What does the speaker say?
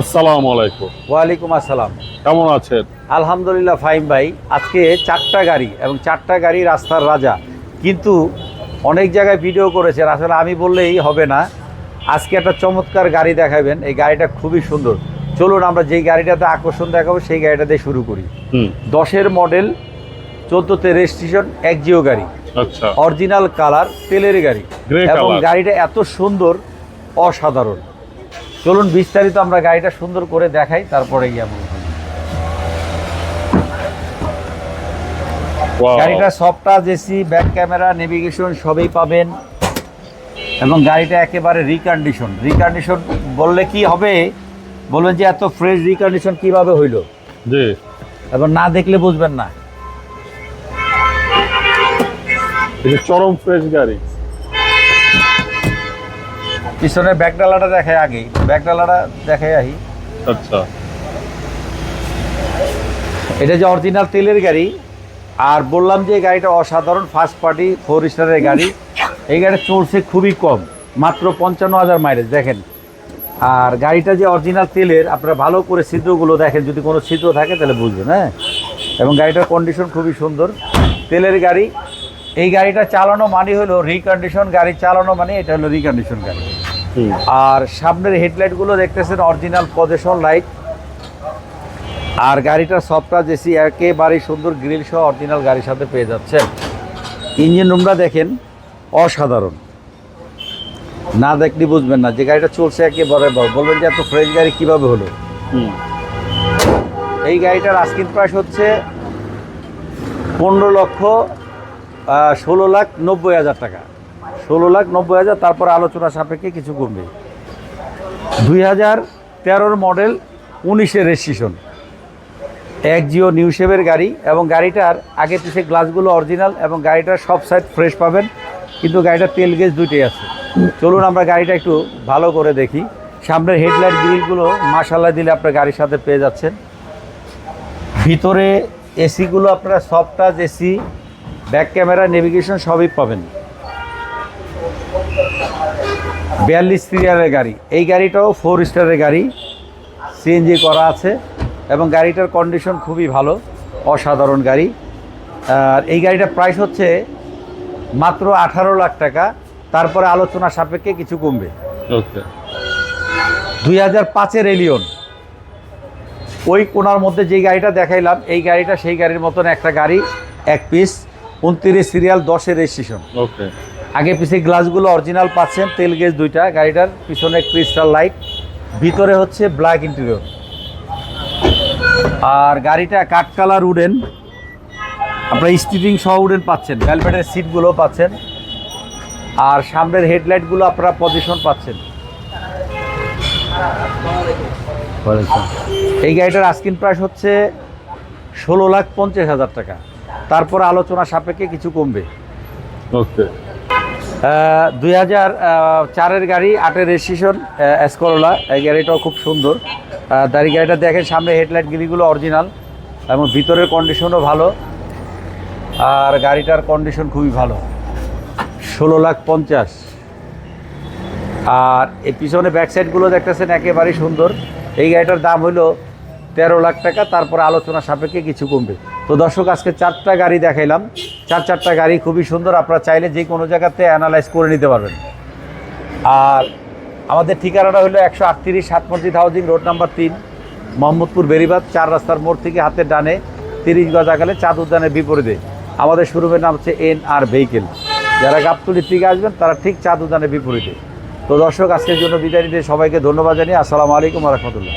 আসসালামু আলাইকুম। ওয়ালাইকুম আসসালাম। কেমন আছেন? আলহামদুলিল্লাহ ফাহিম ভাই। আজকে চারটা গাড়ি এবং চারটা গাড়ি রাস্তার রাজা। কিন্তু অনেক জায়গায় ভিডিও করেছেন আসলে আমি বললেই হবে না। আজকে একটা চমৎকার গাড়ি দেখাবেন। এই গাড়িটা খুবই সুন্দর। চলুন আমরা যেই গাড়িটাতে আকর্ষণ দেখাবো সেই গাড়িটা দিয়ে শুরু করি। দশের মডেল চোদ্দোতে রেজিস্ট্রেশন এক জিও গাড়ি। আচ্ছা। অরিজিনাল কালার তেলের গাড়ি। এবং গাড়িটা এত সুন্দর অসাধারণ। চলুন বিস্তারিত আমরা গাড়িটা সুন্দর করে দেখাই তারপরে গিয়ে. গাড়িটা সফটটা জেসি ব্যাক ক্যামেরা নেভিগেশন সবই পাবেন। এবং গাড়িটা একেবারে রিকন্ডিশন রিকন্ডিশন বললে কি হবে? বলবেন যে এত ফ্রেশ রিকন্ডিশন কীভাবে হইল? জি। এবং না দেখলে বুঝবেন না। এটা চরম ফ্রেশ গাড়ি। পিছনে ব্যাকডালাটা দেখায় আগে। ব্যাকডালাটা দেখায় আহি। আচ্ছা। এটা যে অরিজিনাল তেলের গাড়ি আর বললাম যে গাড়িটা অসাধারণ ফার্স্ট পার্টি ফোর স্টারের গাড়ি। এই গাড়িটা চলছে খুবই কম মাত্র পঞ্চান্ন হাজার মাইলেজ দেখেন। আর গাড়িটা যে অরিজিনাল তেলের আপনারা ভালো করে ছিদ্রগুলো দেখেন যদি কোনো ছিদ্র থাকে তাহলে বুঝবেন হ্যাঁ? এবং গাড়িটার কন্ডিশন খুবই সুন্দর। তেলের গাড়ি এই গাড়িটা চালানো মানে হলো রিকন্ডিশন গাড়ি চালানো মানে এটা হলো রিকন্ডিশন গাড়ি। আর সামনের হেডলাইটগুলো দেখতেছেন অরিজিনাল পজিশন লাইট। আর গাড়িটার সফটওয়্যার জেসি একেবারেই সুন্দর গ্রিল সহ অরিজিনাল গাড়ির সাথে পেয়ে যাচ্ছেন। ইঞ্জিন রুমটা দেখেন অসাধারণ। না দেখলে বুঝবেন না যে গাড়িটা চলছে একেবারে বলবেন যে এত ফ্রেশ গাড়ি কীভাবে হলো? এই গাড়িটার আস্কিন প্রাইস হচ্ছে পনেরো লক্ষ ষোলো লাখ নব্বই হাজার টাকা। ষোলো লাখ নব্বই হাজার, তারপর আলোচনা সাপেক্ষে কিছু কমবে। দুই হাজার তেরোর মডেল উনিশের রেজিস্ট্রেশন। এক জিও নিউ শেপের গাড়ি এবং গাড়িটার আগে পিছে গ্লাসগুলো অরিজিনাল এবং গাড়িটার সব সাইড ফ্রেশ পাবেন, কিন্তু গাড়িটার তেল গেজ দুইটাই আছে। চলুন আমরা গাড়িটা একটু ভালো করে দেখি। সামনের হেডলাইট গ্রিলগুলো মাসাল্লাহ দিলে আপনার গাড়ির সাথে পেয়ে যাচ্ছেন। ভিতরে এসিগুলো আপনারা soft touch AC, back camera, navigation সবই পাবেন। বিয়াল্লিশ সিরিয়ালের গাড়ি। এই গাড়িটাও ফোর স্টারের গাড়ি সিএনজি করা আছে এবং গাড়িটার কন্ডিশন খুবই ভালো অসাধারণ গাড়ি। আর এই গাড়িটার প্রাইস হচ্ছে মাত্র আঠারো লাখ টাকা তারপরে আলোচনা সাপেক্ষে কিছু কমবে। ওকে। দুই হাজার পাঁচের এলিয়ন ওই কোনার মধ্যে যে গাড়িটা দেখাইলাম এই গাড়িটা সেই গাড়ির মতন একটা গাড়ি এক পিস উনত্রিশ সিরিয়াল দশের রেজিস্ট্রেশন ওকে। আগে পিছে গ্লাসগুলো অরিজিনাল পাচ্ছেন, তেল গেজ দুইটা, গাড়িটার পিছনে ক্রিস্টাল লাইট, ভিতরে হচ্ছে ব্ল্যাক ইন্টেরিয়র। আর গাড়িটা কাঠ কালার উডেন, আপনার স্টিরিং সহ উডেন পাচ্ছেন ভ্যালভেটের সিটগুলো পাচ্ছেন, আর সামনের হেডলাইটগুলো আপনারা পজিশন পাচ্ছেন। এই গাড়িটার আস্কিন প্রাইস হচ্ছে ষোলো লাখ পঞ্চাশ হাজার টাকা। তারপর আলোচনা সাপেক্ষে কিছু কমবে। ওকে দুই হাজার চারের গাড়ি আটের রেজিস্ট্রেশন এসকরোলা এই গাড়িটাও খুব সুন্দর। আহ, দাঁড়ি গাড়িটা দেখেন সামনে হেডলাইট গিরিগুলো অরিজিনাল এবং ভিতরের কন্ডিশনও ভালো। আর গাড়িটার কন্ডিশন খুবই ভালো। ষোলো লাখ পঞ্চাশ। আর এই পিছনে ব্যাক সাইডগুলো দেখতেছেন একেবারেই সুন্দর। এই গাড়িটার দাম হলো তেরো লাখ টাকা তারপরে আলোচনা সাপেক্ষে কিছু কমবে। তো দর্শক, আজকে চারটা গাড়ি দেখাইলাম। চার, চারটা গাড়ি খুবই সুন্দর। আপনারা চাইলে যে কোনো জায়গাতে অ্যানালাইজ করে নিতে পারবেন। আর আমাদের ঠিকানাটা হলো একশো আটত্রিশ সাত মসজিদ হাউজিং, রোড নাম্বার তিন, মোহাম্মদপুর বেরিবাদ, চার রাস্তার মোড় থেকে হাতের ডানে, তিরিশ গজ আগালে চাঁদ উদ্যানের বিপরীতে। আমাদের শোরুমের নাম হচ্ছে এন আর ভেহিকেল। যারা গাবতলির থেকে আসবেন, তারা ঠিক চাঁদ উদ্যানের বিপরীতে। তো দর্শক, আজকের জন্য বিদায় নিতে সবাইকে ধন্যবাদ জানিয়ে আসসালামু আলাইকুম রহমতুল্লাহ।